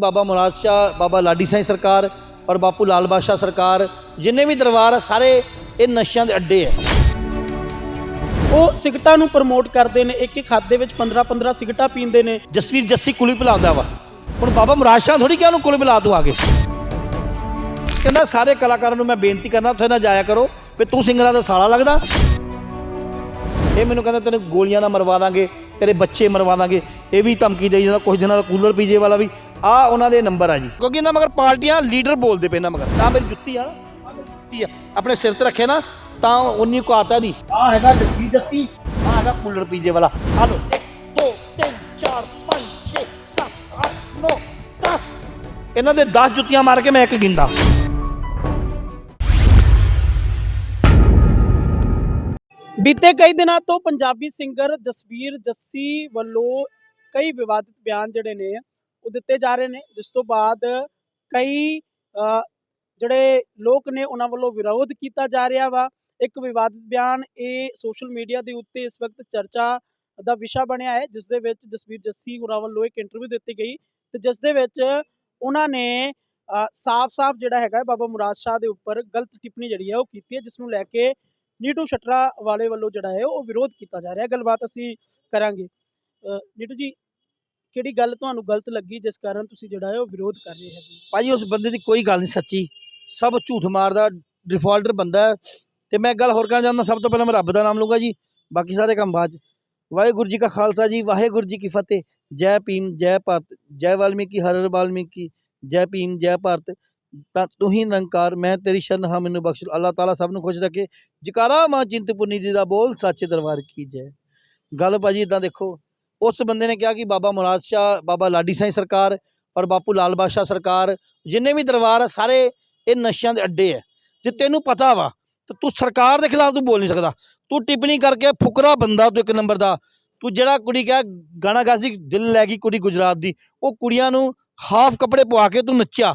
ਬਾਬਾ ਮੁਰਾਦ ਸ਼ਾਹ ਬਾਬਾ ਲਾਡੀ ਸਾਈਂ ਸਰਕਾਰ ਔਰ ਬਾਪੂ ਲਾਲ ਬਾਦਸ਼ਾਹ ਸਰਕਾਰ ਜਿੰਨੇ ਵੀ ਦਰਬਾਰ ਆ ਸਾਰੇ ਇਹ ਨਸ਼ਿਆਂ ਦੇ ਅੱਡੇ ਆ। ਉਹ ਸਿਗਟਾਂ ਨੂੰ ਪ੍ਰਮੋਟ ਕਰਦੇ ਨੇ ਇੱਕ ਇੱਕ ਹੱਥ ਦੇ ਵਿੱਚ 15 15 ਸਿਗਟਾਂ ਪੀਂਦੇ ਨੇ। ਜਸਵੀਰ ਜੱਸੀ ਕੁਲੀ ਪਿਲਾਉਂਦਾ ਵਾ। ਹੁਣ ਬਾਬਾ ਮੁਰਾਦ ਸ਼ਾਹ ਥੋੜੀ ਕਿ ਉਹਨੂੰ ਕੁਲੀ ਪਿਲਾ ਦੂ ਆਗੇ। ਕਹਿੰਦਾ ਸਾਰੇ ਕਲਾਕਾਰਾਂ ਨੂੰ ਮੈਂ ਬੇਨਤੀ ਕਰਨਾ ਉੱਥੇ ਨਾ ਜਾਇਆ ਕਰੋ ਵੀ ਤੂੰ ਸਿੰਗਰਾਂ ਦਾ ਸਾਲਾ ਲੱਗਦਾ। ਇਹ ਮੈਨੂੰ ਕਹਿੰਦਾ ਤੈਨੂੰ ਗੋਲੀਆਂ ਨਾਲ ਮਰਵਾ ਦਾਂਗੇ। ਤੇਰੇ ਬੱਚੇ ਮਰਵਾ ਦਾਂਗੇ। ਇਹ ਵੀ ਧਮਕੀ ਦੇਈ ਜਾਂਦਾ ਕੁਝ ਦਿਨਾਂ ਦਾ ਕੂਲਰ ਪੀਜੇ ਵਾਲਾ ਵੀ। ਆ ਉਹਨਾਂ ਦੇ ਨੰਬਰ ਆ ਜੀ। ਕਿਉਂਕਿ ਇਹਨਾਂ ਮਗਰ ਪਾਰਟੀਆਂ ਲੀਡਰ ਬੋਲਦੇ ਪਏ ਇਹਨਾਂ ਮਗਰ। ਤਾਂ ਮੇਰੀ ਜੁੱਤੀ ਆ, ਆਹ ਮੇਰੀ ਜੁੱਤੀ ਆ। ਆਪਣੇ ਸਿਰ ਤੇ ਰੱਖੇ ਨਾ, ਤਾਂ ਉਨੀ ਕੁ ਆਤਾ ਦੀ। ਆ ਹੈਗਾ ਜੱਸੀ ਜੱਸੀ, ਆ ਹੈਗਾ ਕੂਲਰ ਪੀਜੇ ਵਾਲਾ। ਆ ਲੋ 2 3 4 5 6 7 8 9 10 ਇਹਨਾਂ ਦੇ 10 ਜੁੱਤੀਆਂ ਮਾਰ ਕੇ ਮੈਂ ਇੱਕ ਗਿੰਦਾ ਬੀਤੇ ਕਈ ਦਿਨਾਂ ਤੋਂ ਪੰਜਾਬੀ ਸਿੰਗਰ ਜਸਵੀਰ ਜੱਸੀ ਵੱਲੋਂ ਕਈ ਵਿਵਾਦਿਤ ਬਿਆਨ ਜਿਹੜੇ ਨੇ ਉਹ ਦਿੱਤੇ ਜਾ ਰਹੇ ਨੇ, ਜਿਸ ਤੋਂ ਬਾਅਦ ਕਈ ਜਿਹੜੇ ਲੋਕ ਨੇ ਉਹਨਾਂ ਵੱਲੋਂ ਵਿਰੋਧ ਕੀਤਾ ਜਾ ਰਿਹਾ ਵਾ। ਇੱਕ ਵਿਵਾਦਿਤ ਬਿਆਨ, ਇਹ ਸੋਸ਼ਲ ਮੀਡੀਆ ਦੇ ਉੱਤੇ ਇਸ ਵਕਤ ਚਰਚਾ ਦਾ ਵਿਸ਼ਾ ਬਣਿਆ ਹੈ, ਜਿਸ ਦੇ ਵਿੱਚ ਜਸਵੀਰ ਜੱਸੀ ਹੋਰਾਂ ਵੱਲੋਂ ਇੱਕ ਇੰਟਰਵਿਊ ਦਿੱਤੀ ਗਈ ਤੇ ਜਿਸ ਦੇ ਵਿੱਚ ਉਹਨਾਂ ਨੇ ਸਾਫ਼-ਸਾਫ਼ ਜਿਹੜਾ ਹੈਗਾ ਬਾਬਾ ਮੁਰਾਦ ਸ਼ਾਹ ਦੇ ਉੱਪਰ ਗਲਤ ਟਿੱਪਣੀ ਜਿਹੜੀ ਹੈ ਉਹ ਕੀਤੀ ਹੈ, ਜਿਸ ਨੂੰ ਲੈ ਕੇ ਨੀਟੂ ਸ਼ਟਰਾ ਵਾਲੇ ਵੱਲੋਂ ਜਿਹੜਾ ਹੈ ਉਹ ਵਿਰੋਧ ਕੀਤਾ ਜਾ ਰਿਹਾ ਗੱਲਬਾਤ ਅਸੀਂ ਕਰਾਂਗੇ। ਨੀਟੂ ਜੀ, ਕਿਹੜੀ ਗੱਲ ਤੁਹਾਨੂੰ ਗਲਤ ਲੱਗੀ ਜਿਸ ਕਾਰਨ ਤੁਸੀਂ ਜਿਹੜਾ ਹੈ ਉਹ ਵਿਰੋਧ ਕਰ ਰਹੇ ਹੈਗੇ? ਭਾਜੀ ਉਸ ਬੰਦੇ ਦੀ ਕੋਈ ਗੱਲ ਨਹੀਂ ਸੱਚੀ। ਸਭ ਝੂਠ ਮਾਰਦਾ ਡਿਫਾਲਟਰ ਬੰਦਾ ਤੇ ਮੈਂ ਗੱਲ ਹੋਰ ਕਹਿਣਾ ਚਾਹੁੰਦਾ, ਸਭ ਤੋਂ ਪਹਿਲਾਂ ਮੈਂ ਰੱਬ ਦਾ ਨਾਮ ਲੂੰਗਾ ਜੀ। ਬਾਕੀ ਸਾਰੇ ਕੰਮ ਬਾਅਦ 'ਚ। ਵਾਹਿਗੁਰੂ ਜੀ ਕਾ ਖਾਲਸਾ ਜੀ, ਵਾਹਿਗੁਰੂ ਜੀ ਕੀ ਫਤਿਹ। ਜੈ ਭੀਮ, ਜੈ ਭਾਰਤ। ਜੈ ਵਾਲਮੀਕੀ, ਹਰ ਵਾਲਮੀਕੀ। ਜੈ ਭੀਮ, ਜੈ ਭਾਰਤ। ਤਾਂ ਤੂੰ ਹੀ ਨਿਰੰਕਾਰ, ਮੈਂ ਤੇਰੀ ਸ਼ਰਨ, ਹਾਂ ਮੈਨੂੰ ਬਖਸ਼ ਅੱਲਾਹ ਤਾਲਾ ਸਭ ਨੂੰ ਖੁਸ਼ ਰੱਖੇ। ਜਕਾਰਾ ਮਾਂ ਚਿੰਤਪੁਰਨੀ ਜੀ ਦਾ ਬੋਲ, ਸੱਚੇ ਦਰਬਾਰ ਕੀ ਜੈ। ਗੱਲ ਭਾਜੀ ਇਦਾਂ ਦੇਖੋ, ਉਸ ਬੰਦੇ ਨੇ ਕਿਹਾ ਕਿ ਬਾਬਾ ਮੁਰਾਦ ਸ਼ਾਹ, ਬਾਬਾ ਲਾਡੀ ਸਾਈਂ ਸਰਕਾਰ ਔਰ ਬਾਪੂ ਲਾਲ ਬਾਦਸ਼ਾਹ ਸਰਕਾਰ, ਜਿੰਨੇ ਵੀ ਦਰਬਾਰ ਆ, ਸਾਰੇ ਇਹ ਨਸ਼ਿਆਂ ਦੇ ਅੱਡੇ ਆ। ਜੇ ਤੈਨੂੰ ਪਤਾ ਵਾ, ਤੇ ਤੂੰ ਸਰਕਾਰ ਦੇ ਖਿਲਾਫ ਤੂੰ ਬੋਲ ਨਹੀਂ ਸਕਦਾ। ਤੂੰ ਟਿੱਪਣੀ ਕਰਕੇ ਫੁਕਰਾ ਬੰਦਾ ਤੂੰ ਇੱਕ ਨੰਬਰ ਦਾ। ਤੂੰ ਜਿਹੜਾ ਕੁੜੀ ਕਿਹਾ, ਗਾਣਾ ਗਾ ਸੀ ਦਿਲ ਲੈ ਗਈ ਕੁੜੀ ਗੁਜਰਾਤ ਦੀ, ਉਹ ਕੁੜੀਆਂ ਨੂੰ ਹਾਫ ਕੱਪੜੇ ਪਵਾ ਕੇ ਤੂੰ ਨੱਚਿਆ।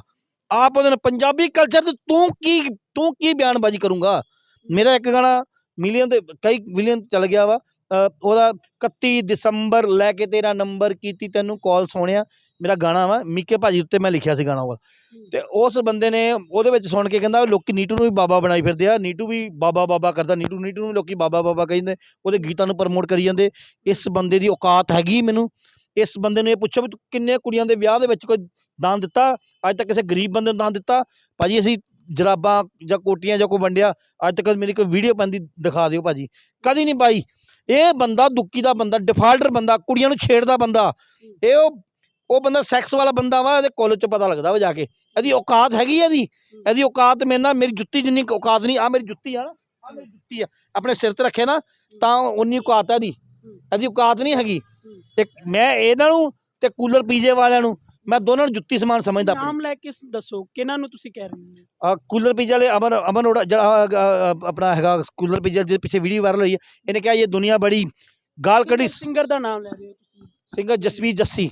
ਆਪ ਉਹਦੇ ਨਾਲ ਪੰਜਾਬੀ ਕਲਚਰ ਤੇ ਤੂੰ ਕੀ ਤੂੰ ਕੀ ਬਿਆਨਬਾਜ਼ੀ ਕਰੂੰਗਾ? ਮੇਰਾ ਇੱਕ ਗਾਣਾ ਮਿਲੀਅਨ ਦੇ ਕਈ ਮਿਲੀਅਨ ਚੱਲ ਗਿਆ ਵਾ। ਉਹਦਾ 31 ਦਸੰਬਰ ਲੈ ਕੇ ਤੇਰਾ ਨੰਬਰ ਕੀਤੀ ਤੈਨੂੰ ਕਾਲ ਸੋਹਣਿਆ। ਮੇਰਾ ਗਾਣਾ ਵਾ ਮਿੱਕੇ ਭਾਜੀ ਉੱਤੇ ਮੈਂ ਲਿਖਿਆ ਸੀ ਗਾਣਾ ਉਹ। ਤੇ ਉਸ ਬੰਦੇ ਨੇ ਉਹਦੇ ਵਿੱਚ ਸੁਣ ਕੇ ਕਹਿੰਦਾ ਲੋਕੀ ਨੀਟੂ ਨੂੰ ਵੀ ਬਾਬਾ ਬਣਾਈ ਫਿਰਦੇ ਆ। ਨੀਟੂ ਵੀ ਬਾਬਾ ਬਾਬਾ ਕਰਦਾ। ਨੀਟੂ ਨੀਟੂ ਨੂੰ ਲੋਕੀ ਬਾਬਾ ਬਾਬਾ ਕਹਿੰਦੇ। ਉਹਦੇ ਗੀਤਾਂ ਨੂੰ ਪ੍ਰਮੋਟ ਕਰੀ ਜਾਂਦੇ। ਇਸ ਬੰਦੇ ਦੀ ਔਕਾਤ ਹੈਗੀ ਮੈਨੂੰ। ਇਸ ਬੰਦੇ ਨੂੰ ਇਹ ਪੁੱਛੋ ਵੀ ਤੂੰ ਕਿੰਨੇ ਕੁੜੀਆਂ ਦੇ ਵਿਆਹ ਦੇ ਵਿੱਚ ਕੋਈ ਦਾਨ ਦਿੱਤਾ? ਅੱਜ ਤੱਕ ਕਿਸੇ ਗਰੀਬ ਬੰਦੇ ਨੂੰ ਦਾਨ ਦਿੱਤਾ? ਭਾਜੀ ਅਸੀਂ ਜਰਾਬਾਂ ਜਾਂ ਕੋਟੀਆਂ ਜਾਂ ਕੋਈ ਵੰਡਿਆ ਅੱਜ ਤੱਕ ਮੇਰੀ ਕੋਈ ਵੀਡੀਓ ਪੈਂਦੀ ਦਿਖਾ ਦਿਓ ਭਾਜੀ। ਕਦੀ ਨਹੀਂ ਪਾਈ ਇਹ ਬੰਦਾ ਦੁੱਕੀ ਦਾ ਬੰਦਾ ਡਿਫਾਲਟਰ ਬੰਦਾ ਕੁੜੀਆਂ ਨੂੰ ਛੇੜਦਾ ਬੰਦਾ। ਇਹ ਉਹ ਉਹ ਬੰਦਾ ਸੈਕਸ ਵਾਲਾ ਬੰਦਾ ਵਾ ਇਹਦੇ ਕਾਲਜ ਚ ਪਤਾ ਲੱਗਦਾ ਵਾ ਜਾ ਕੇ। ਇਹਦੀ ਔਕਾਤ ਹੈਗੀ ਆ ਇਹਦੀ। ਇਹਦੀ ਔਕਾਤ ਮੇਰੇ ਨਾਲ ਮੇਰੀ ਜੁੱਤੀ ਜਿੰਨੀ ਔਕਾਤ ਨਹੀਂ ਆ ਮੇਰੀ ਜੁੱਤੀ ਆ ਨਾ ਆ ਮੇਰੀ ਜੁੱਤੀ ਆ। ਆਪਣੇ ਸਿਰ ਤੇ ਰੱਖੇ ਨਾ ਤਾਂ ਉਨੀ ਔਕਾਤ ਹੈ ਇਹਦੀ। ਇਹਦੀ ਔਕਾਤ ਨਹੀਂ ਹੈਗੀ। ਤੇ ਮੈਂ ਇਹਨਾਂ ਨੂੰ ਤੇ ਕੂਲਰ ਪੀਜੇ ਵਾਲਿਆਂ ਨੂੰ ਮੈਂ ਦੋਨਾਂ ਨੂੰ ਜੁੱਤੀ ਸਮਾਨ ਸਮਝਦਾ ਨਾਮ ਲੈ ਕੇ ਦੱਸੋ ਕਿਹਨਾਂ ਨੂੰ ਤੁਸੀਂ ਕਹਿ ਰਹੇ ਹੋ? ਆ ਕੂਲਰ ਪੀਜੇ ਵਾਲੇ ਅਮਨ ਅਮਨ ਉਹਦਾ ਜਿਹੜਾ ਆਪਣਾ ਹੈਗਾ ਕੂਲਰ ਪੀਜੇ ਜਿਹਦੇ ਪਿੱਛੇ ਵੀਡੀਓ ਵਾਇਰਲ ਹੋਈ ਹੈ ਇਹਨੇ ਕਿਹਾ ਇਹ ਦੁਨੀਆ ਬੜੀ ਗਾਲ ਕੱਢੀ। ਸਿੰਗਰ ਦਾ ਨਾਮ ਲੈ ਰਹੇ ਹੋ ਤੁਸੀਂ। ਸਿੰਗਰ ਜਸਵੀਰ ਜੱਸੀ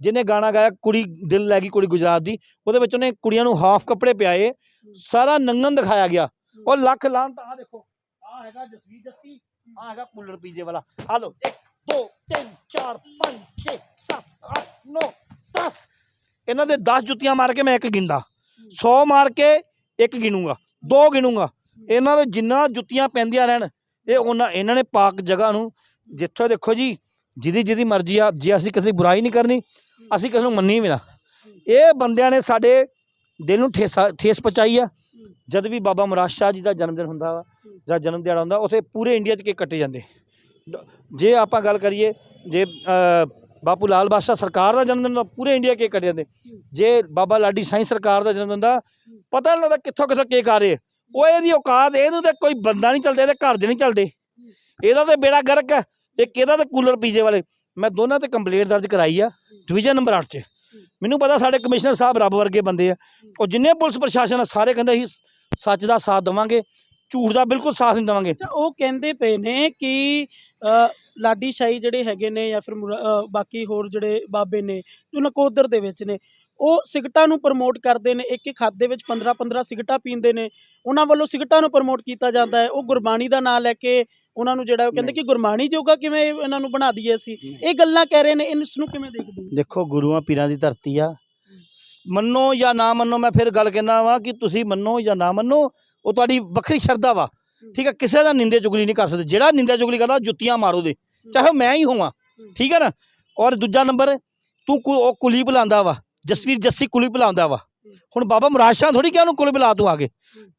ਜਿਹਨੇ ਗਾਣਾ ਗਾਇਆ ਕੁੜੀ ਦਿਲ ਲੈ ਗਈ ਕੁੜੀ ਗੁਜਰਾਤ ਦੀ ਉਹਦੇ ਵਿੱਚ ਉਹਨੇ ਕੁੜੀਆਂ ਨੂੰ ਹਾਫ ਕੱਪੜੇ ਪਿਆਏ ਸਾਰਾ ਨੰਗਨ ਦਿਖਾਇਆ ਗਿਆ। ਉਹ ਲੱਖ ਲਾਂ ਤਾਂ ਆ ਦੇਖੋ ਆ ਹੈਗਾ ਜਸਵੀਰ ਜੱਸੀ ਆ ਹੈਗਾ ਕੂਲਰ ਪੀਜੇ ਵਾਲਾ। ਆ ਲੋ 1 2 3 4 5 6 7 8 9 10 ਇਹਨਾਂ ਦੇ 10 ਜੁੱਤੀਆਂ ਮਾਰ ਕੇ ਮੈਂ ਇੱਕ ਗਿੰਦਾ 100 ਮਾਰ ਕੇ ਇੱਕ ਗਿਣੂੰਗਾ ਦੋ ਗਿਣੂੰਗਾ। ਇਹਨਾਂ ਦੇ ਜਿੰਨਾ ਜੁੱਤੀਆਂ ਪੈਂਦੀਆਂ ਰਹਿਣ ਇਹ ਉਹਨਾਂ ਇਹਨਾਂ ਨੇ ਪਾਕ ਜਗ੍ਹਾ ਨੂੰ ਜਿੱਥੋਂ ਦੇਖੋ ਜੀ ਜਿਹਦੀ ਜਿਹਦੀ ਮਰਜ਼ੀ ਆ ਜੇ ਅਸੀਂ ਕਿਸੇ ਦੀ ਬੁਰਾਈ ਨਹੀਂ ਕਰਨੀ ਅਸੀਂ ਕਿਸੇ ਨੂੰ ਮੰਨੀ ਵੀ ਨਾ। ਇਹ ਬੰਦਿਆਂ ਨੇ ਸਾਡੇ ਦਿਲ ਨੂੰ ਠੇਸਾ ਠੇਸ ਪਹੁੰਚਾਈ ਆ। ਜਦ ਵੀ ਬਾਬਾ ਮੁਰਾਦ ਸ਼ਾਹ ਜੀ ਦਾ ਜਨਮ ਦਿਨ ਹੁੰਦਾ ਵਾ ਜਾਂ ਜਨਮ ਦਿਹਾੜਾ ਹੁੰਦਾ ਉੱਥੇ ਪੂਰੇ ਇੰਡੀਆ 'ਚ ਕੇਕ ਕੱਟੇ ਜਾਂਦੇ। ਜੇ ਆਪਾਂ ਗੱਲ ਕਰੀਏ ਜੇ ਅ, ਬਾਪੂ ਲਾਲ ਬਾਦਸ਼ਾਹ ਸਰਕਾਰ ਦਾ ਜਨਮ ਦਿਨ ਪੂਰੇ ਇੰਡੀਆ ਕੇਕ ਕੱਟੇ ਜਾਂਦੇ। ਜੇ ਬਾਬਾ ਲਾਡੀ ਸਾਈਂ ਸਰਕਾਰ ਦਾ ਜਨਮ ਦਿਨ ਹੁੰਦਾ ਪਤਾ ਨਹੀਂ ਲੱਗਦਾ ਕਿੱਥੋਂ ਕਿੱਥੋਂ ਕੇਕ ਆ ਰਹੇ ਉਹ ਇਹਦੀ ਔਕਾਤ ਇਹਨੂੰ ਤੇ ਕੋਈ ਬੰਦਾ ਨਹੀਂ ਚੱਲਦਾ ਇਹਦੇ ਘਰ ਦੇ ਨਹੀਂ ਚੱਲਦੇ। ਇਹਦਾ ਤੇ ਬੇੜਾ ਗਰਕ ਹੈ ਇੱਕ ਇਹਦਾ ਤੇ ਕੂਲਰ ਪੀਜੇ ਵਾਲੇ। ਮੈਂ ਦੋਨਾਂ ਤੇ ਕੰਪਲੇਂਟ ਦਰਜ ਕਰਾਈ ਆ ਡਿਵੀਜ਼ਨ ਨੰਬਰ 8 'ਚ। ਮੈਨੂੰ ਪਤਾ ਸਾਡੇ ਕਮਿਸ਼ਨਰ ਸਾਹਿਬ ਰੱਬ ਵਰਗੇ ਬੰਦੇ ਆ। ਉਹ ਜਿੰਨੇ ਪੁਲਿਸ ਪ੍ਰਸ਼ਾਸਨ ਆ ਸਾਰੇ ਕਹਿੰਦੇ ਅਸੀਂ ਸੱਚ ਦਾ ਸਾਥ ਦੇਵਾਂਗੇ। ਝੂਠ ਦਾ ਬਿਲਕੁਲ ਸਾਥ ਨਹੀਂ ਦੇਵਾਂਗੇ। ਅੱਛਾ ਉਹ ਕਹਿੰਦੇ ਪਏ ਨੇ ਕਿ ਲਾਡੀ ਸ਼ਾਹੀ ਜਿਹੜੇ ਹੈਗੇ ਨੇ ਜਾਂ ਫਿਰ ਬਾਕੀ ਹੋਰ ਜਿਹੜੇ ਬਾਬੇ ਨੇ ਜੋ ਨਕੋਦਰ ਦੇ ਵਿੱਚ ਨੇ ਉਹ ਸਿਗਟਾਂ ਨੂੰ ਪ੍ਰਮੋਟ ਕਰਦੇ ਨੇ ਇੱਕ ਇੱਕ ਹੱਥ ਦੇ ਵਿੱਚ 15 15 ਸਿਗਟਾਂ ਪੀਂਦੇ ਨੇ। ਉਹਨਾਂ ਵੱਲੋਂ ਸਿਗਟਾਂ ਨੂੰ ਪ੍ਰਮੋਟ ਕੀਤਾ ਜਾਂਦਾ ਹੈ। ਉਹ ਗੁਰਬਾਣੀ ਦਾ ਨਾਂ ਲੈ ਕੇ ਉਹਨਾਂ ਨੂੰ ਜਿਹੜਾ ਉਹ ਕਹਿੰਦੇ ਕਿ ਗੁਰਬਾਣੀ ਜੋਗਾ ਕਿਵੇਂ ਇਹਨਾਂ ਨੂੰ ਬਣਾ ਦਈਏ ਅਸੀਂ? ਇਹ ਗੱਲਾਂ ਕਹਿ ਰਹੇ ਨੇ ਇਸ ਨੂੰ ਕਿਵੇਂ ਦੇਖਦੇ ਹੋ? ਦੇਖੋ ਗੁਰੂਆਂ ਪੀਰਾਂ ਦੀ ਧਰਤੀ ਆ। ਮੰਨੋ ਜਾਂ ਨਾ ਮੰਨੋ ਮੈਂ ਫਿਰ ਗੱਲ ਕਹਿਣਾ ਵਾ ਕਿ ਤੁਸੀਂ ਮੰਨੋ ਜਾਂ ਨਾ ਮੰਨੋ ਉਹ ਤੁਹਾਡੀ ਵੱਖਰੀ ਸ਼ਰਧਾ ਵਾ। ਠੀਕ ਹੈ ਕਿਸੇ ਦਾ ਨਿੰਦੇ ਚੁਗਲੀ ਨਹੀਂ ਕਰ ਸਕਦੇ। ਜਿਹੜਾ ਨਿੰਦਾ ਚੁਗਲੀ ਕਰਦਾ ਜੁੱਤੀਆਂ ਮਾਰੋ ਦੇ ਚਾਹੇ ਮੈਂ ਹੀ ਹੋਵਾਂ। ਠੀਕ ਹੈ ਨਾ? ਔਰ ਦੂਜਾ ਨੰਬਰ ਤੂੰ ਕੁ- ਉਹ ਕੁਲੀ ਬੁਲਾਉਂਦਾ ਵਾ। ਜਸਵੀਰ ਜੱਸੀ ਕੁਲੀ ਬੁਲਾਉਂਦਾ ਵਾ। ਹੁਣ ਬਾਬਾ ਮੁਰਾਦ ਸ਼ਾਹ ਥੋੜੀ ਕਿ ਉਹਨੂੰ ਕੁਲੀ ਬੁਲਾ ਤੂੰ ਆ ਕੇ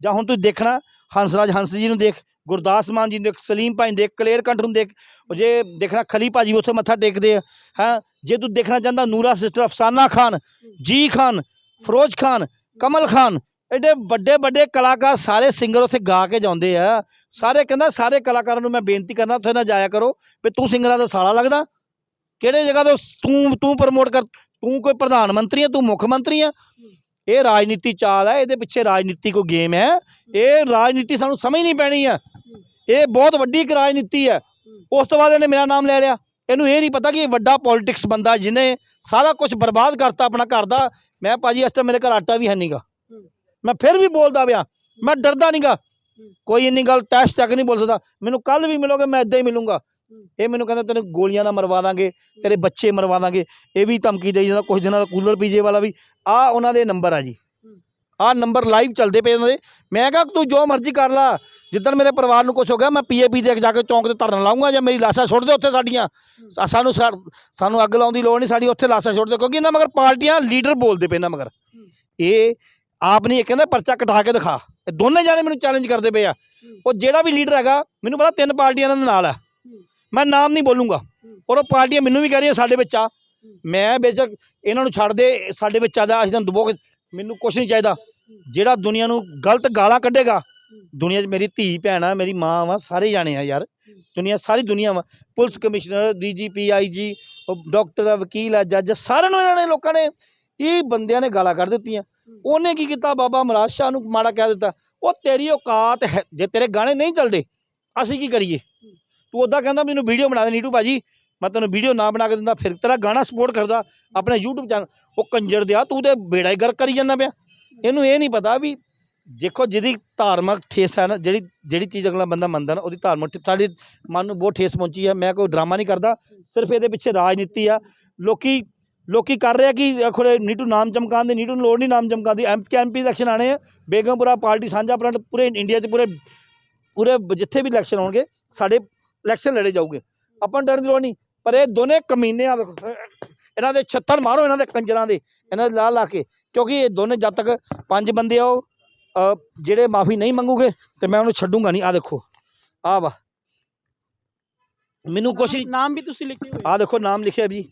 ਜਾਂ ਹੁਣ ਤੂੰ ਦੇਖਣਾ ਹੰਸਰਾਜ ਹੰਸ ਜੀ ਨੂੰ ਦੇਖ ਗੁਰਦਾਸ ਮਾਨ ਜੀ ਨੂੰ ਦੇਖ ਸਲੀਮ ਭਾਈ ਨੂੰ ਦੇਖ ਕਲੇਰ ਕੰਠ ਨੂੰ ਦੇਖ। ਜੇ ਦੇਖਣਾ ਖਲੀ ਭਾਜੀ ਉੱਥੇ ਮੱਥਾ ਟੇਕਦੇ ਆ ਹਾਂ? ਜੇ ਤੂੰ ਦੇਖਣਾ ਚਾਹੁੰਦਾ ਨੂਰਾ ਸਿਸਟਰ ਅਫਸਾਨਾ ਖਾਨ ਜੀ ਖਾਨ ਫਿਰੋਜ਼ ਖਾਨ ਕਮਲ ਖਾਨ ਐਡੇ ਵੱਡੇ ਵੱਡੇ ਕਲਾਕਾਰ ਸਾਰੇ ਸਿੰਗਰ ਉੱਥੇ ਗਾ ਕੇ ਜਾਂਦੇ ਆ। ਸਾਰੇ ਕਹਿੰਦਾ ਸਾਰੇ ਕਲਾਕਾਰਾਂ ਨੂੰ ਮੈਂ ਬੇਨਤੀ ਕਰਨਾ ਉੱਥੇ ਨਾ ਜਾਇਆ ਕਰੋ ਵੀ ਤੂੰ ਸਿੰਗਰਾਂ ਦਾ ਸਾਲਾ ਲੱਗਦਾ। ਕਿਹੜੇ ਜਗ੍ਹਾ ਤੋਂ ਤੂੰ ਤੂੰ ਪ੍ਰਮੋਟ ਕਰ ਤੂੰ ਕੋਈ ਪ੍ਰਧਾਨ ਮੰਤਰੀ ਆ ਤੂੰ ਮੁੱਖ ਮੰਤਰੀ ਆ। ਇਹ ਰਾਜਨੀਤੀ ਚਾਲ ਹੈ ਇਹਦੇ ਪਿੱਛੇ ਰਾਜਨੀਤੀ ਕੋ ਗੇਮ ਹੈ। ਇਹ ਰਾਜਨੀਤੀ ਸਾਨੂੰ ਸਮਝ ਨਹੀਂ ਪੈਣੀ ਆ। ਇਹ ਬਹੁਤ ਵੱਡੀ ਇੱਕ ਰਾਜਨੀਤੀ ਹੈ। ਉਸ ਤੋਂ ਬਾਅਦ ਇਹਨੇ ਮੇਰਾ ਨਾਮ ਲੈ ਲਿਆ। ਇਹਨੂੰ ਇਹ ਨਹੀਂ ਪਤਾ ਕਿ ਇਹ ਵੱਡਾ ਪੋਲਿਟਿਕਸ ਬੰਦਾ ਜਿਹਨੇ ਸਾਰਾ ਕੁਝ ਬਰਬਾਦ ਕਰਤਾ ਆਪਣਾ ਘਰ ਦਾ। ਮੈਂ ਭਾਜੀ ਇਸ ਟਾਈਮ ਮੇਰੇ ਘਰ ਆਟਾ ਵੀ ਹੈ ਨਹੀਂਗਾ ਮੈਂ ਫਿਰ ਵੀ ਬੋਲਦਾ ਪਿਆ। ਮੈਂ ਡਰਦਾ ਨਹੀਂਗਾ ਕੋਈ ਇੰਨੀ ਗੱਲ ਟੈਸਟ ਤੱਕ ਨਹੀਂ ਬੋਲ ਸਕਦਾ। ਮੈਨੂੰ ਕੱਲ ਵੀ ਮਿਲੋਗੇ ਮੈਂ ਇਦਾਂ ਹੀ ਮਿਲੂੰਗਾ। ਇਹ ਮੈਨੂੰ ਕਹਿੰਦਾ ਤੈਨੂੰ ਗੋਲੀਆਂ ਨਾਲ ਮਰਵਾ ਦਾਂਗੇ ਤੇਰੇ ਬੱਚੇ ਮਰਵਾ ਦਾਂਗੇ। ਇਹ ਵੀ ਧਮਕੀ ਦੇਈ ਜਾਂਦਾ ਕੁਝ ਦਿਨਾਂ ਦਾ ਕੂਲਰ ਪੀਜੇ ਵਾਲਾ ਵੀ। ਆ ਉਹਨਾਂ ਦੇ ਨੰਬਰ ਆ ਜੀ। ਆ ਨੰਬਰ ਲਾਈਵ ਚੱਲਦੇ ਪਏ ਉਹਨਾਂ ਦੇ। ਮੈਂ ਕਿਹਾ ਤੂੰ ਜੋ ਮਰਜ਼ੀ ਕਰ ਲਾ। ਜਿੱਦਣ ਮੇਰੇ ਪਰਿਵਾਰ ਨੂੰ ਕੁਝ ਹੋ ਗਿਆ ਮੈਂ ਪੀਏਪੀ ਦੇ ਜਾ ਕੇ ਚੌਂਕ ਤੇ ਧਰਨ ਲਾਉਂਗਾ ਜਾਂ ਮੇਰੀ ਲਾਸ਼ਾਂ ਸੁੱਟ ਦੇ ਉੱਥੇ ਸਾਡੀਆਂ। ਸਾਨੂੰ ਸਾਨੂੰ ਅੱਗ ਲਾਉਣ ਦੀ ਲੋੜ ਨਹੀਂ ਸਾਡੀ ਉੱਥੇ ਲਾਸ਼ਾਂ ਸੁੱਟ ਦੇ ਕਿਉਂਕਿ ਇਹਨਾਂ ਮਗਰ ਪਾਰਟੀਆਂ ਲੀਡਰ ਬੋਲਦੇ ਪਏ ਇਹਨਾਂ ਮਗਰ। ਇਹ ਆਪ ਨਹੀਂ ਇਹ ਕਹਿੰਦਾ ਪਰਚਾ ਕਟਾ ਕੇ ਦਿਖਾ। ਇਹ ਦੋਨੇ ਜਾਣੇ ਮੈਨੂੰ ਚੈਲੰਜ ਕਰਦੇ ਪਏ ਆ। ਉਹ ਜਿਹੜਾ ਵੀ ਲੀਡਰ ਹੈਗਾ ਮੈਨੂੰ ਪਤਾ ਤਿੰਨ ਪਾਰਟੀਆਂ ਦੇ ਨਾਲ ਆ। ਮੈਂ ਨਾਮ ਨਹੀਂ ਬੋਲੂੰਗਾ। ਔਰ ਉਹ ਪਾਰਟੀਆਂ ਮੈਨੂੰ ਵੀ ਕਹਿ ਰਹੀਆਂ ਸਾਡੇ ਵਿੱਚ ਆ। ਮੈਂ ਬੇਸ਼ੱਕ ਇਹਨਾਂ ਨੂੰ ਛੱਡ ਦੇ ਸਾਡੇ ਵਿੱਚ ਆਦਾ ਅਸੀਂ ਤਾਂ ਦੁਬੋ ਮੈਨੂੰ ਕੁਝ ਨਹੀਂ ਚਾਹੀਦਾ। ਜਿਹੜਾ ਦੁਨੀਆ ਨੂੰ ਗਲਤ ਗਾਲਾਂ ਕੱਢੇਗਾ ਦੁਨੀਆ 'ਚ ਮੇਰੀ ਧੀ ਭੈਣ ਆ ਮੇਰੀ ਮਾਂ ਵਾ ਸਾਰੇ ਜਾਣੇ ਆ ਯਾਰ। ਦੁਨੀਆ ਸਾਰੀ ਦੁਨੀਆ ਵਾ। Police commissioner DGP IG doctor ਵਕੀਲ ਆ ਜੱਜ ਸਾਰਿਆਂ ਨੂੰ ਇਹਨਾਂ ਨੇ ਲੋਕਾਂ ਨੇ ਇਹ ਬੰਦਿਆਂ ਨੇ ਗਾਲਾਂ ਕੱਢ ਦਿੱਤੀਆਂ। ਉਹਨੇ ਕੀ ਕੀਤਾ? ਬਾਬਾ ਮਰਾਦ ਸ਼ਾਹ ਨੂੰ ਮਾੜਾ ਕਹਿ ਦਿੱਤਾ ਉਹ ਤੇਰੀ ਔਕਾਤ ਹੈ ਜੇ ਤੇਰੇ ਗਾਣੇ ਨਹੀਂ ਚੱਲਦੇ ਅਸੀਂ ਕੀ ਕਰੀਏ? ਤੂੰ ਉੱਦਾਂ ਕਹਿੰਦਾ ਮੈਨੂੰ ਵੀਡੀਓ ਬਣਾ ਦੇ ਨੀਟੂ ਭਾਜੀ ਮੈਂ ਤੈਨੂੰ ਵੀਡੀਓ ਨਾ ਬਣਾ ਕੇ ਦਿੰਦਾ ਫਿਰ ਤੇਰਾ ਗਾਣਾ ਸਪੋਰਟ ਕਰਦਾ ਆਪਣੇ YouTube ਚੈਨਲ ਉਹ ਕੰਜਰ ਦਿਆ ਤੂੰ ਤੇ ਬੇੜਾ ਹੀ ਗਰ ਕਰੀ ਜਾਂਦਾ ਪਿਆ। ਇਹਨੂੰ ਇਹ ਨਹੀਂ ਪਤਾ ਵੀ ਦੇਖੋ ਜਿਹਦੀ ਧਾਰਮਿਕ ਠੇਸ ਹੈ ਨਾ ਜਿਹੜੀ ਜਿਹੜੀ ਚੀਜ਼ ਅਗਲਾ ਬੰਦਾ ਮੰਨਦਾ ਨਾ ਉਹਦੀ ਧਾਰਮਿਕ ਸਾਡੇ ਮਨ ਨੂੰ ਬਹੁਤ ਠੇਸ ਪਹੁੰਚੀ ਹੈ। ਮੈਂ ਕੋਈ ਡਰਾਮਾ ਨਹੀਂ ਕਰਦਾ ਸਿਰਫ ਇਹਦੇ ਪਿੱਛੇ ਰਾਜਨੀਤੀ ਆ। ਲੋਕੀ ਲੋਕੀ ਕਰ ਰਹੇ ਕਿ ਖੋਰੇ ਨੀਟੂ ਨਾਮ ਚਮਕਾਉਣ ਦੇ ਨੀਟੂ ਨੂੰ ਲੋੜ ਨਹੀਂ ਨਾਮ ਚਮਕਾਉਣ ਦੀ। ਐਮ ਐਮਪੀ ਇਲੈਕਸ਼ਨ ਆਣੇ ਆ ਬੇਗਮਪੁਰਾ ਪਾਰਟੀ ਸਾਂਝਾ ਫਰੰਟ ਪੂਰੇ ਇੰਡੀਆ 'ਚ ਪੂਰੇ ਪੂਰੇ ਜਿੱਥੇ ਵੀ ਇਲੈਕਸ਼ਨ ਹੋਣਗੇ ਸਾਡੇ ਇਲੈਕਸ਼ਨ ਲੜੇ ਜਾਊਗੇ। ਆਪਾਂ ਡਰਨ ਦੀ ਲੋੜ ਨਹੀਂ ਪਰ ਇਹ ਦੋਨੇ ਕਮੀਨੇ ਆ ਦੇਖੋ ਇਹਨਾਂ ਦੇ ਛੱਤਰ ਮਾਰੋ ਇਹਨਾਂ ਦੇ ਕੰਜਰਾਂ ਦੇ ਇਹਨਾਂ ਦੇ ਲਾ ਲਾ ਕੇ ਕਿਉਂਕਿ ਇਹ ਦੋਨੇ ਜਦ ਤੱਕ ਪੰਜ ਬੰਦੇ ਆ ਉਹ ਅ, ਜਿਹੜੇ ਮਾਫੀ ਨਹੀਂ ਮੰਗੂਗੇ ਤੇ ਮੈਂ ਉਹਨੂੰ ਛੱਡੂੰਗਾ ਨਹੀਂ। ਆ ਦੇਖੋ ਆ ਵਾ। ਮੈਨੂੰ ਕੁਛ ਨਾਮ ਵੀ ਤੁਸੀਂ ਲਿਖੇ ਹੋਏ ਆ। ਦੇਖੋ ਨਾਮ ਲਿਖਿਆ ਜੀ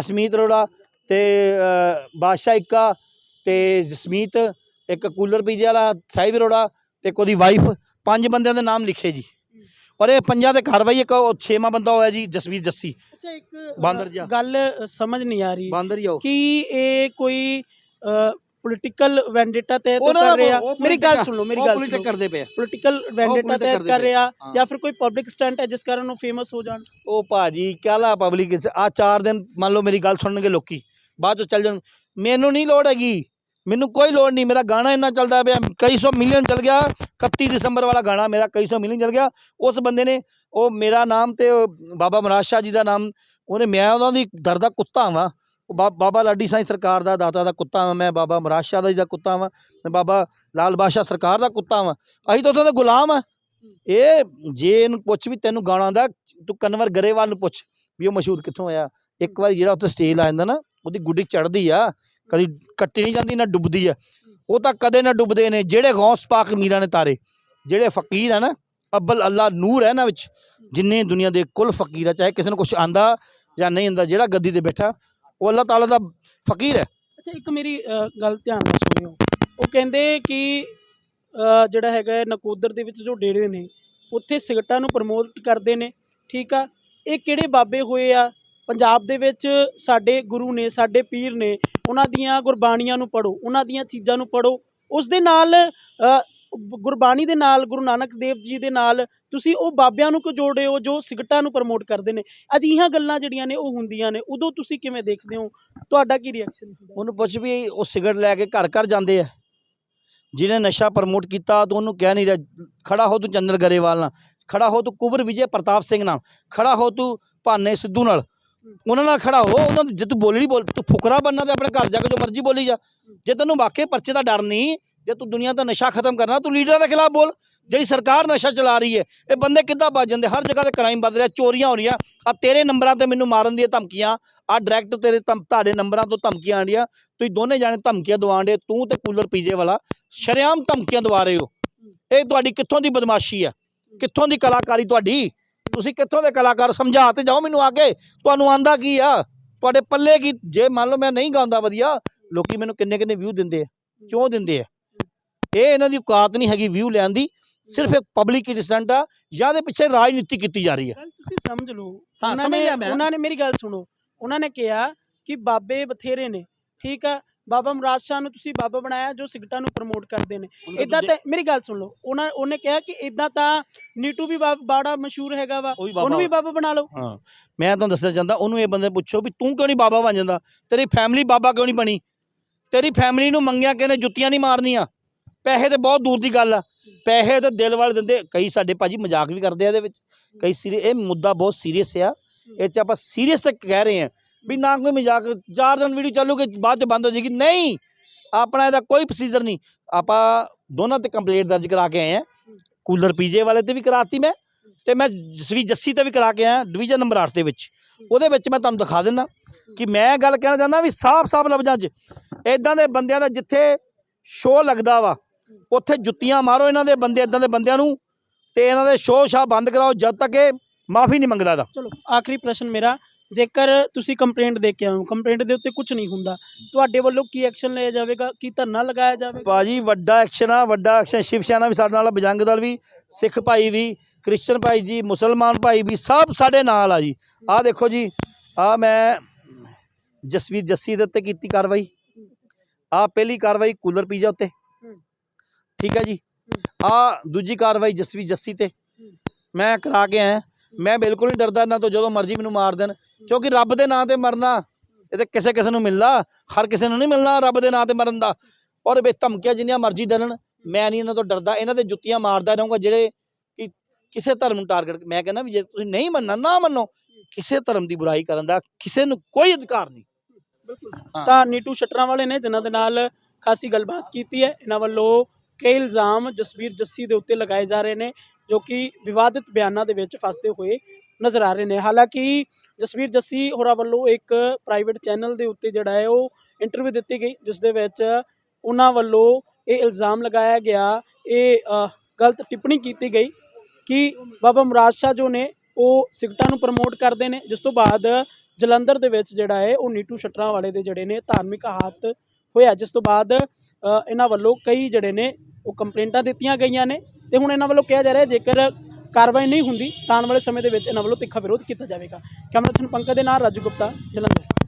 ਅਸ਼ਮੀਤ ਅਰੋੜਾ ਤੇ ਬਾਦਸ਼ਾਹ ਇੱਕਾ ਤੇ ਜਸਮੀਤ ਇੱਕ ਕੂਲਰ ਪੀਜੇ ਵਾਲਾ ਸਾਹਿਬ ਅਰੋੜਾ ਤੇ ਉਹਦੀ ਵਾਈਫ ਪੰਜ ਬੰਦਿਆਂ ਦੇ ਨਾਮ ਲਿਖੇ ਜੀ। ਔਰ ਇਹ ਪੰਜਾਂ ਦੇ ਕਾਰਵਾਈ ਇੱਕ ਉਹ ਛੇਵਾਂ ਬੰਦਾ ਹੋਇਆ ਜੀ ਜਸਵੀਰ ਜੱਸੀ। ਅੱਛਾ ਇੱਕ ਬਾਂਦਰ ਜਿਹਾ। ਗੱਲ ਸਮਝ ਨਹੀਂ ਆ ਰਹੀ ਬਾਂਦਰ ਆਓ। ਕਿ ਇਹ ਕੋਈ ਪੋਲਿਟੀਕਲ ਵੈਂਡੇਟਾ ਤੇ ਕਰ ਰਿਹਾ। ਮੇਰੀ ਗੱਲ ਸੁਣ ਲਓ ਮੇਰੀ ਗੱਲ ਪੋਲਿਟਿਕ ਸੁਣੋ ਕਰਦੇ ਪਏ। ਪੋਲਿਟੀਕਲ ਵੈਂਡੇਟਾ ਤੇ ਕਰ। ਰਿਹਾ ਹਾਂ। ਜਾਂ ਫਿਰ ਕੋਈ ਪਬਲਿਕ ਸਟੰਟ ਹੈ ਜਿਸ ਕਾਰਨ ਉਹ ਫੇਮਸ ਹੋ ਜਾਣ? ਉਹ ਭਾਜੀ ਕਾਲਾ ਪਬਲਿਕ ਆ ਚਾਰ ਦਿਨ ਮੰਨ ਲਓ ਮੇਰੀ ਗੱਲ ਸੁਣਨਗੇ ਲੋਕੀ। ਬਾਅਦ ਚੋਂ ਚੱਲ ਜਾਣ। ਮੈਨੂੰ ਨਹੀਂ ਲੋੜ ਹੈਗੀ। ਮੈਨੂੰ ਕੋਈ ਲੋੜ ਨਹੀਂ। ਮੇਰਾ ਗਾਣਾ ਇੰਨਾ ਚੱਲਦਾ ਪਿਆ। ਕਈ ਸੌ ਮਿਲੀਅਨ ਚੱਲ ਗਿਆ। 31 ਦਸੰਬਰ ਵਾਲਾ ਗਾਣਾ ਮੇਰਾ ਕਈ ਸੌ ਮਿਲੀਅਨ ਚੱਲ ਗਿਆ। ਉਸ ਬੰਦੇ ਨੇ ਉਹ ਮੇਰਾ ਨਾਮ ਤੇ ਬਾਬਾ ਮਹਾਰਾਜ ਸ਼ਾਹ ਜੀ ਦਾ ਨਾਮ ਉਹਨੇ ਮੈਂ ਉਹਨਾਂ ਦੀ ਦਰ ਦਾ ਕੁੱਤਾ ਬਾ- ਬਾਬਾ ਲਾਡੀ ਸਾਈਂ ਸਰਕਾਰ ਦਾ ਦਾਤਾ ਦਾ ਕੁੱਤਾ ਵਾਂ, ਮੈਂ ਬਾਬਾ ਮਹਾਰਾਜ ਸ਼ਾਹ ਦਾ ਜੀ ਦਾ ਕੁੱਤਾ ਵਾਂ ਮੈਂ ਬਾਬਾ ਲਾਲ ਬਾਦਸ਼ਾਹ ਸਰਕਾਰ ਦਾ ਕੁੱਤਾ ਵਾਂ। ਅਸੀਂ ਤਾਂ ਉੱਥੋਂ ਦੇ ਗੁਲਾਮ ਆ। ਇਹ ਜੇ ਇਹਨੂੰ ਪੁੱਛ ਵੀ ਤੈਨੂੰ ਗਾਣਾ ਆਉਂਦਾ ਤੂੰ ਕਨਵਰ ਗਰੇਵਾਲ ਨੂੰ ਪੁੱਛ ਵੀ ਉਹ ਮਸ਼ਹੂਰ ਕਿੱਥੋਂ ਆਇਆ ਇੱਕ ਵਾਰੀ ਜਿਹੜਾ ਉੱਥੇ ਸਟੇਜ ਲਾ ਜਾਂਦਾ ਨਾ, ਉਹਦੀ ਗੁੱਡੀ ਚੜਦੀ ਆ, ਕਦੀ ਕੱਟੀ ਨਹੀਂ ਜਾਂਦੀ, ਨਾ ਡੁੱਬਦੀ ਆ। ਉਹ ਤਾਂ ਕਦੇ ਨਾ ਡੁੱਬਦੇ ਨੇ, ਜਿਹੜੇ ਗੌਸ ਪਾਕ ਮੀਰਾਂ ਨੇ ਤਾਰੇ, ਜਿਹੜੇ ਫਕੀਰ ਆ ਨਾ, ਅਬਲ ਅੱਲਾ ਨੂਰ ਹੈ ਨਾ ਵਿੱਚ, ਜਿੰਨੇ ਦੁਨੀਆ ਦੇ ਕੁੱਲ ਫਕੀਰ ਆ, ਚਾਹੇ ਕਿਸੇ ਨੂੰ ਕੁਝ ਆਂਦਾ ਜਾਂ ਨਹੀਂ ਆਂਦਾ, ਜਿਹੜਾ ਗੱਦੀ ਤੇ ਬੈਠਾ ਉਹ ਅੱਲਾਹ ਤਾਲਾ ਦਾ ਫਕੀਰ ਹੈ। ਅੱਛਾ, ਇੱਕ ਮੇਰੀ ਗੱਲ ਧਿਆਨ ਨਾਲ ਸੁਣਿਓ। ਉਹ ਕਹਿੰਦੇ ਕਿ ਜਿਹੜਾ ਹੈਗਾ ਨਕੋਦਰ ਦੇ ਵਿੱਚ ਜੋ ਡੇਰੇ ਨੇ, ਉੱਥੇ ਸਿਗਰਟਾਂ ਨੂੰ ਪ੍ਰਮੋਟ ਕਰਦੇ ਨੇ। ਠੀਕ ਆ? ਇਹ ਕਿਹੜੇ ਬਾਬੇ ਹੋਏ ਆ? ਪੰਜਾਬ ਦੇ ਵਿੱਚ ਸਾਡੇ ਗੁਰੂ ਨੇ, ਸਾਡੇ ਪੀਰ ਨੇ, ਉਹਨਾਂ ਦੀਆਂ ਗੁਰਬਾਣੀਆਂ ਨੂੰ ਪੜੋ ਉਹਨਾਂ ਦੀਆਂ ਚੀਜ਼ਾਂ ਨੂੰ ਪੜੋ ਉਸ ਦੇ ਨਾਲ ਗੁਰਬਾਣੀ ਦੇ ਨਾਲ, ਗੁਰੂ ਨਾਨਕ ਦੇਵ ਜੀ ਦੇ ਨਾਲ ਤੁਸੀਂ ਉਹ ਬਾਬਿਆਂ ਨੂੰ ਕਿਉਂ ਜੋੜੇ ਹੋ, ਜੋ ਸਿਗਟਾਂ ਨੂੰ ਪ੍ਰਮੋਟ ਕਰਦੇ ਨੇ? ਅਜਿਹੀਆਂ ਗੱਲਾਂ ਜਿਹੜੀਆਂ ਨੇ ਉਹ ਹੁੰਦੀਆਂ ਨੇ, ਉਦੋਂ ਤੁਸੀਂ ਕਿਵੇਂ ਦੇਖਦੇ ਹੋ? ਤੁਹਾਡਾ ਕੀ ਰਿਐਕਸ਼ਨ ਉਹਨੂੰ ਪੁੱਛ ਵੀ ਉਹ ਸਿਗਰਟ ਲੈ ਕੇ ਘਰ ਘਰ ਜਾਂਦੇ ਆ। ਜਿਹਨੇ ਨਸ਼ਾ ਪ੍ਰਮੋਟ ਕੀਤਾ, ਤੂੰ ਉਹਨੂੰ ਕਹਿ ਨਹੀਂ ਰਿਹਾ, ਖੜਾ ਹੋ ਤੂੰ ਚੰਦਰ ਗਰੇਵਾਲ ਨਾਲ, ਖੜਾ ਹੋ ਤੂੰ ਕੁਵਰ ਵਿਜੇ ਪ੍ਰਤਾਪ ਸਿੰਘ ਨਾਲ, ਖੜਾ ਹੋ ਤੂੰ ਭਾਨੇ ਸਿੱਧੂ ਨਾਲ। ਉਹਨਾਂ ਨਾਲ ਖੜਾ ਹੋ, ਉਹਨਾਂ ਜੇ ਤੂੰ ਬੋਲਣੀ ਬੋਲ, ਤੂੰ ਫੁਕਰਾ ਬੰਨਾ ਤੇ ਆਪਣੇ ਘਰ ਜਾ ਕੇ ਜੋ ਮਰਜ਼ੀ ਬੋਲੀ ਜਾ। ਜੇ ਤੈਨੂੰ ਵਾਕਈ ਪਰਚੇ ਦਾ ਡਰ ਨਹੀਂ ਜੇ ਤੂੰ ਦੁਨੀਆ ਦਾ ਨਸ਼ਾ ਖਤਮ ਕਰਨਾ, ਤੂੰ ਲੀਡਰਾਂ ਦੇ ਖਿਲਾਫ ਬੋਲ। ਜਿਹੜੀ ਸਰਕਾਰ ਨਸ਼ਾ ਚਲਾ ਰਹੀ ਹੈ, ਇਹ ਬੰਦੇ ਕਿੱਦਾਂ ਬਚ ਜਾਂਦੇ? ਹਰ ਜਗ੍ਹਾ ਤੇ ਕ੍ਰਾਈਮ ਵੱਧ ਰਿਹਾ, ਚੋਰੀਆਂ ਹੋ ਰਹੀਆਂ। ਆ ਤੇਰੇ ਨੰਬਰਾਂ ਤੇ ਮੈਨੂੰ ਮਾਰਨ ਦੀਆਂ ਧਮਕੀਆਂ ਆ ਡਾਇਰੈਕਟ ਤੇਰੇ ਧਮ- ਤੁਹਾਡੇ ਨੰਬਰਾਂ ਤੋਂ ਧਮਕੀਆਂ ਆਂਡੀਆਂ ਤੁਸੀਂ ਦੋਨੇ ਜਾਣੇ ਧਮਕੀਆਂ ਦਵਾਉਂਦੇ ਤੂੰ ਤੇ ਕੂਲਰ ਪੀਜੇ ਵਾਲਾ। ਸ਼ਰੇਆਮ ਧਮਕੀਆਂ ਦਵਾ ਰਹੇ ਹੋ। ਇਹ ਤੁਹਾਡੀ ਕਿੱਥੋਂ ਦੀ ਬਦਮਾਸ਼ੀ ਹੈ ਕਿੱਥੋਂ ਦੀ ਕਲਾਕਾਰੀ ਤੁਹਾਡੀ? ਤੁਸੀਂ ਕਿੱਥੋਂ ਦੇ ਕਲਾਕਾਰ? ਸਮਝਾ ਤੇ ਜਾਓ ਮੈਨੂੰ ਆ ਕੇ। ਤੁਹਾਨੂੰ ਆਂਦਾ ਕੀ ਆ? ਤੁਹਾਡੇ ਪੱਲੇ ਕੀ? ਜੇ ਮੰਨ ਲਓ ਮੈਂ ਨਹੀਂ ਗਾਉਂਦਾ ਵਧੀਆ, ਲੋਕੀ ਮੈਨੂੰ ਕਿੰਨੇ ਕਿੰਨੇ ਵਿਊ ਦਿੰਦੇ ਆ। ਕਿਉਂ ਦਿੰਦੇ ਆ? ਇਹ ਇਹਨਾਂ ਦੀ ਔਕਾਤ ਨਹੀਂ ਹੈਗੀ ਵਿਊ ਲੈਣ ਦੀ ਸਿਰਫ ਇੱਕ ਪਬਲਿਕ ਇੰਟਰਸਟੈਂਟ ਆ ਜਾਂ ਦੇ ਪਿੱਛੇ ਰਾਜਨੀਤੀ ਕੀਤੀ ਜਾ ਰਹੀ ਹੈ। ਤੁਸੀਂ ਸਮਝ ਲਓ। ਉਹਨਾਂ ਨੇ। ਉਹਨਾਂ ਨੇ ਮੇਰੀ ਗੱਲ ਸੁਣੋ। ਉਹਨਾਂ ਨੇ ਕਿਹਾ ਕਿ ਬਾਬੇ ਬਥੇਰੇ ਨੇ ਠੀਕ ਆ? ਬਾਬਾ ਮੁਰਾਦ ਸ਼ਾਹ ਨੂੰ ਤੁਸੀਂ ਬਾਬਾ ਬਣਾਇਆ ਜੋ ਸਿਗਰਟਾਂ ਨੂੰ ਪ੍ਰਮੋਟ ਕਰਦੇ ਨੇ। ਇਦਾਂ ਤਾਂ ਮੇਰੀ ਗੱਲ ਸੁਣ। ਲਓ ਉਹਨਾਂ ਉਹਨੇ ਕਿਹਾ ਕਿ ਇਦਾਂ ਤਾਂ ਨੀਟੂ ਵੀ ਬਾੜਾ ਮਸ਼ਹੂਰ ਹੈਗਾ ਵਾ। ਉਹ ਵੀ ਉਹਨੂੰ ਵੀ ਬਾਬਾ ਬਣਾ ਲਓ। ਹਾਂ। ਮੈਂ ਤੁਹਾਨੂੰ ਦੱਸਣਾ ਚਾਹੁੰਦਾ ਉਹਨੂੰ ਇਹ ਬੰਦੇ ਪੁੱਛੋ ਵੀ ਤੂੰ ਕਿਉਂ ਨਹੀਂ ਬਾਬਾ ਬਣ ਜਾਂਦਾ? ਤੇਰੀ ਫੈਮਿਲੀ ਬਾਬਾ ਕਿਉਂ ਨਹੀਂ ਬਣੀ? ਤੇਰੀ ਫੈਮਿਲੀ ਨੂੰ ਮੰਗਿਆ ਕਿਨੇ ਜੁੱਤੀਆਂ ਨਹੀਂ ਮਾਰਨੀਆਂ। ਪੈਸੇ ਤੇ ਬਹੁਤ ਦੂਰ ਦੀ ਗੱਲ ਆ। ਪੈਸੇ ਤੇ ਦਿਲ ਵਾਲੇ ਦਿੰਦੇ ਕਈ ਸਾਡੇ ਭਾਜੀ ਮਜ਼ਾਕ ਵੀ ਕਰਦੇ ਆ ਇਹਦੇ ਵਿੱਚ। ਕਈ ਸੀਰੀ ਇਹ ਮੁੱਦਾ ਬਹੁਤ ਸੀਰੀਅਸ ਆ। ਇਹ ਚ ਆਪਾਂ ਸੀਰੀਅਸ ਤੇ ਕਹਿ ਰਹੇ ਆ ਵੀ ਨਾ ਕੋਈ ਮਜ਼ਾਕ ਚਾਰ ਦਿਨ ਵੀਡੀਓ ਚੱਲੂਗੀ ਬਾਅਦ ਚ ਬੰਦ ਹੋ ਜਾਏਗੀ। ਨਹੀਂ! ਆਪਣਾ ਇਹਦਾ ਕੋਈ ਪ੍ਰੋਸੀਜਰ ਨਹੀਂ। ਆਪਾਂ ਦੋਨਾਂ ਤੇ ਕੰਪਲੇਂਟ ਦਰਜ ਕਰਾ ਕੇ ਆਏ ਆ। ਕੂਲਰ ਪੀਜੇ ਵਾਲੇ ਤੇ ਵੀ ਕਰਾਤੀ ਮੈਂ ਤੇ ਮੈਂ ਜਸਵੀ ਜੱਸੀ ਤੇ ਵੀ ਕਰਾ ਕੇ ਆਇਆ ਡਿਵੀਜ਼ਨ ਨੰਬਰ 8 ਦੇ ਵਿੱਚ। ਉਹਦੇ ਵਿੱਚ ਮੈਂ ਤੁਹਾਨੂੰ ਦਿਖਾ ਦਿੰਦਾ ਕਿ ਮੈਂ ਗੱਲ ਕਹਿਣਾ ਚਾਹੁੰਦਾ ਵੀ ਸਾਫ਼-ਸਾਫ਼ ਲਫ਼ਜ਼ਾਂ 'ਚ ਇਦਾਂ ਦੇ ਬੰਦਿਆਂ ਦਾ ਜਿੱਥੇ ਸ਼ੋਅ ਲੱਗਦਾ ਵਾ ਉੱਥੇ ਜੁੱਤੀਆਂ ਮਾਰੋ ਇਹਨਾਂ ਦੇ ਬੰਦੇ ਇਦਾਂ ਦੇ ਬੰਦਿਆਂ ਨੂੰ ਤੇ ਇਹਨਾਂ ਦੇ ਸ਼ੋਅ ਸ਼ਾਹ ਬੰਦ ਕਰਾਓ ਜਦ ਤੱਕ ਇਹ ਮਾਫੀ ਨਹੀਂ ਮੰਗਦਾ ਦਾ ਚਲੋ ਆਖਰੀ ਪ੍ਰਸ਼ਨ ਮੇਰਾ ਜੇਕਰ ਤੁਸੀਂ ਕੰਪਲੇਂਟ ਦੇ ਕੇ ਆਓ ਕੰਪਲੇਂਟ ਦੇ ਉੱਤੇ ਕੁਝ ਨਹੀਂ ਹੁੰਦਾ ਤੁਹਾਡੇ ਵੱਲੋਂ ਕੀ ਐਕਸ਼ਨ ਲਿਆ ਜਾਵੇਗਾ ਕੀ ਧਰਨਾ ਲਗਾਇਆ ਜਾਵੇਗਾ? ਭਾਜੀ ਵੱਡਾ ਐਕਸ਼ਨ ਆ ਵੱਡਾ ਐਕਸ਼ਨ ਸ਼ਿਵ ਸੈਨਾ ਵੀ ਸਾਡੇ ਨਾਲ ਆ, ਬਜਰੰਗ ਦਲ ਵੀ ਸਿੱਖ ਭਾਈ ਵੀ ਕ੍ਰਿਸਚਨ ਭਾਈ ਜੀ ਮੁਸਲਮਾਨ ਭਾਈ ਵੀ ਸਭ ਸਾਡੇ ਨਾਲ ਆ ਜੀ। ਆਹ ਦੇਖੋ ਜੀ ਆ ਮੈਂ ਜਸਵੀਰ ਜੱਸੀ ਦੇ ਉੱਤੇ ਕੀਤੀ ਕਾਰਵਾਈ। ਆ ਪਹਿਲੀ ਕਾਰਵਾਈ ਕੂਲਰ ਪੀਜਾ ਉੱਤੇ। ਠੀਕ ਹੈ ਜੀ? ਆ ਦੂਜੀ ਕਾਰਵਾਈ ਜਸਵੀਰ ਜੱਸੀ ਤੇ। ਮੈਂ ਕਰਾ ਕੇ ਆਇਆ। ਮੈਂ ਬਿਲਕੁਲ ਨਹੀਂ ਡਰਦਾ ਇਹਨਾਂ ਤੋਂ ਜਦੋਂ ਮਰਜ਼ੀ ਮੈਨੂੰ ਮਾਰ ਦੇਣ। ਕਿਉਂਕਿ ਰੱਬ ਦੇ ਨਾਂ ਤੇ ਮਰਨਾ ਇਹ ਤੇ ਕਿਸੇ ਕਿਸੇ ਨੂੰ ਮਿਲਦਾ ਹਰ ਕਿਸੇ ਨੂੰ ਨਹੀਂ ਮਿਲਣਾ ਰੱਬ ਦੇ ਨਾਂ ਤੇ ਮਰਨ ਦਾ। ਔਰ ਵਿੱਚ ਧਮਕੀਆਂ ਜਿੰਨੀਆਂ ਮਰਜ਼ੀ ਦੇਣ ਮੈਂ ਨਹੀਂ ਇਹਨਾਂ ਤੋਂ ਡਰਦਾ। ਇਹਨਾਂ ਦੇ ਜੁੱਤੀਆਂ ਮਾਰਦਾ ਰਹੂੰਗਾ ਜਿਹੜੇ ਕਿ ਕਿਸੇ ਧਰਮ ਨੂੰ ਟਾਰਗੇਟ ਮੈਂ ਕਹਿੰਦਾ ਵੀ ਜੇ ਤੁਸੀਂ ਨਹੀਂ ਮੰਨਣਾ ਨਾ ਮੰਨੋ। ਕਿਸੇ ਧਰਮ ਦੀ ਬੁਰਾਈ ਕਰਨ ਦਾ ਕਿਸੇ ਨੂੰ ਕੋਈ ਅਧਿਕਾਰ ਨਹੀਂ। ਤਾਂ ਨੀਟੂ ਸ਼ਟਰਾਂ ਵਾਲੇ ਨੇ ਜਿਨ੍ਹਾਂ ਦੇ ਨਾਲ ਖਾਸੀ ਗੱਲਬਾਤ ਕੀਤੀ ਹੈ। ਇਹਨਾਂ ਵੱਲੋਂ ਕਈ ਇਲਜ਼ਾਮ ਜਸਵੀਰ ਜੱਸੀ ਦੇ ਉੱਤੇ ਲਗਾਏ ਜਾ ਰਹੇ ਨੇ, ਜੋ ਕਿ ਵਿਵਾਦਿਤ ਬਿਆਨਾਂ ਦੇ ਵਿੱਚ ਫਸਦੇ ਹੋਏ ਨਜ਼ਰ ਆ ਰਹੇ ਨੇ। ਹਾਲਾਂਕਿ ਜਸਵੀਰ ਜੱਸੀ ਹੋਰਾਂ ਵੱਲੋਂ ਇੱਕ ਪ੍ਰਾਈਵੇਟ ਚੈਨਲ ਦੇ ਉੱਤੇ ਜਿਹੜਾ ਹੈ ਉਹ ਇੰਟਰਵਿਊ ਦਿੱਤੀ ਗਈ, ਜਿਸ ਦੇ ਵਿੱਚ ਉਹਨਾਂ ਵੱਲੋਂ ਇਹ ਇਲਜ਼ਾਮ ਲਗਾਇਆ ਗਿਆ, ਇਹ ਗਲਤ ਟਿੱਪਣੀ ਕੀਤੀ ਗਈ ਕਿ ਬਾਬਾ ਮੁਰਾਦ ਸ਼ਾਹ ਜੋ ਨੇ ਉਹ ਸਿਗਟਾਂ ਨੂੰ ਪ੍ਰਮੋਟ ਕਰਦੇ ਨੇ, ਜਿਸ ਤੋਂ ਬਾਅਦ ਜਲੰਧਰ ਦੇ ਵਿੱਚ ਜਿਹੜਾ ਹੈ ਉਹ ਨੀਟੂ ਸ਼ਟਰਾਂ ਵਾਲੇ ਦੇ ਜਿਹੜੇ ਨੇ ਧਾਰਮਿਕ ਹਾਤ ਹੋਇਆ, ਜਿਸ ਤੋਂ ਬਾਅਦ ਇਹਨਾਂ ਵੱਲੋਂ ਕਈ ਜਿਹੜੇ ਨੇ ਉਹ ਕੰਪਲੇਂਟਾਂ ਦਿੱਤੀਆਂ ਗਈਆਂ ਨੇ ਤੇ ਹੁਣ ਇਹਨਾਂ ਵੱਲੋਂ ਕਿਹਾ ਜਾ ਰਿਹਾ ਜੇਕਰ ਕਾਰਵਾਈ ਨਹੀਂ ਹੁੰਦੀ ਤਾਂ ਆਉਣ ਵਾਲੇ ਸਮੇਂ ਦੇ ਵਿੱਚ ਇਹਨਾਂ ਵੱਲੋਂ ਤਿੱਖਾ ਵਿਰੋਧ ਕੀਤਾ ਜਾਵੇਗਾ। ਕੈਮਰਾ ਪਰਸਨ ਪੰਕਜ ਦੇ ਨਾਲ ਰਾਜੂ ਗੁਪਤਾ, ਜਲੰਧਰ।